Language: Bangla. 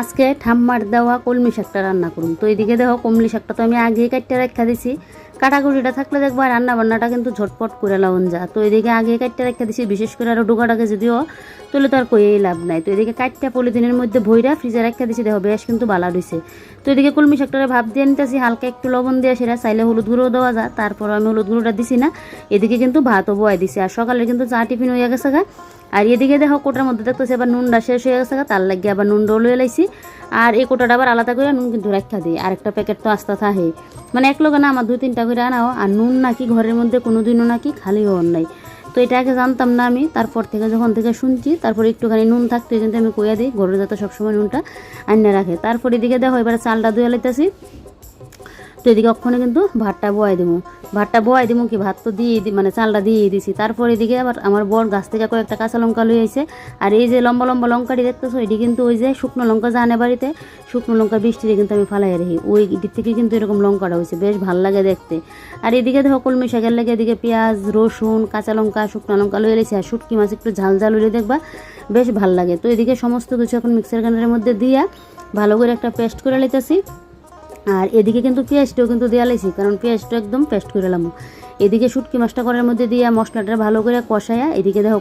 আজকে ঠাম্মার দেওয়া কলমি শাকটা রান্না করুন। তো এদিকে দেখো কলমি শাকটা তো আমি আগেই কাটতে রাখা দিছি। কাটাকুটিটা থাকলে দেখব আর রান্না বান্নাটা কিন্তু ঝটপট করে লাউন যা তো এদিকে আগে কাটতে রেখা দিছি বিশেষ করে আরও ডোকাটাকে যদিও তুলে তো আর কইয়েই লাভ নাই। তো এদিকে কাটটা পলিথিনের মধ্যে ভইরা ফ্রিজে রেখা দিছি দেখো বেশ কিন্তু বালা রইছে। তো এদিকে কলমি শাকটারে ভাব দিয়ে নিতেছি হালকা একটু লবণ দিয়ে সেটা চাইলে হলুদ গুঁড়ো দেওয়া যায় তারপর আমি হলুদ গুঁড়োটা দিছি না এদিকে কিন্তু ভাতও বয়াই দিছি। আর সকালে কিন্তু চা টিফিন হয়ে গেছে গা। আর এদিকে দেখো কোটার মধ্যে দেখতেছি আবার নুনটা শেষ হয়ে গেছে গা, তার লাগিয়ে আবার নুন ডলে লাইছি। আর এই কোটাটা আবার আলাদা করে নুন কিন্তু রাখা দিই আর একটা প্যাকেট তো আস্তে থাকে মানে এক লোকে না আমার দুই তিনটা করে আনাও, আর নুন নাকি ঘরের মধ্যে কোনো দিনও নাকি খালি হওয়ার নাই। তো এটা আগে জানতাম না আমি, তারপর থেকে যখন থেকে শুনছি, তারপর একটুখানি নুন থাকতে জন্য আমি কইয়া দিই ঘরের যাতে সবসময় নুনটা আনিয়ে রাখে। তারপর এদিকে দেখো, এবারে চালটা ধুয়ে লাইতেছি। তো এদিকে অক্ষণে কিন্তু ভাতটা বয়াই দিব। ভাতটা বয়াই দিব কি? ভাত তো দিয়ে মানে চালটা দিয়ে দিছি। তারপর এদিকে আবার আমার বর গাছ থেকে কয়েকটা কাঁচা লঙ্কা লই আইছে। আর এই যে লম্বা লম্বা লঙ্কাটি দেখতেছো, এটি কিন্তু ওই যে শুকনো লঙ্কা জানে বাড়িতে। শুকনো লঙ্কা বৃষ্টিতে কিন্তু আমি ফালাই রাখি। ওই দিক থেকে কিন্তু এরকম লঙ্কাটা হয়েছে। বেশ ভালো লাগে দেখতে। আর এদিকে দেখো কলমি শাকের লেগে এদিকে পেঁয়াজ, রসুন, কাঁচা লঙ্কা, শুকনো লঙ্কা লই এলেছি আর শুটকি মাছ একটু ঝাল ঝাল হলে দেখবা বেশ ভালো লাগে। তো এদিকে সমস্ত কিছু এখন মিক্সার গ্রাইন্ডারের মধ্যে দিয়া ভালো করে একটা পেস্ট করে লিতেছি আর এদিকে কিন্তু পেঁয়াজটাও কিন্তু দেওয়া লাগছি, কারণ পেঁয়াজটা একদম পেস্ট করে এলাম এদিকে শুটকি মাছটা করার মধ্যে দিয়ে মশলাটা ভালো করে কষায়া এদিকে দেখো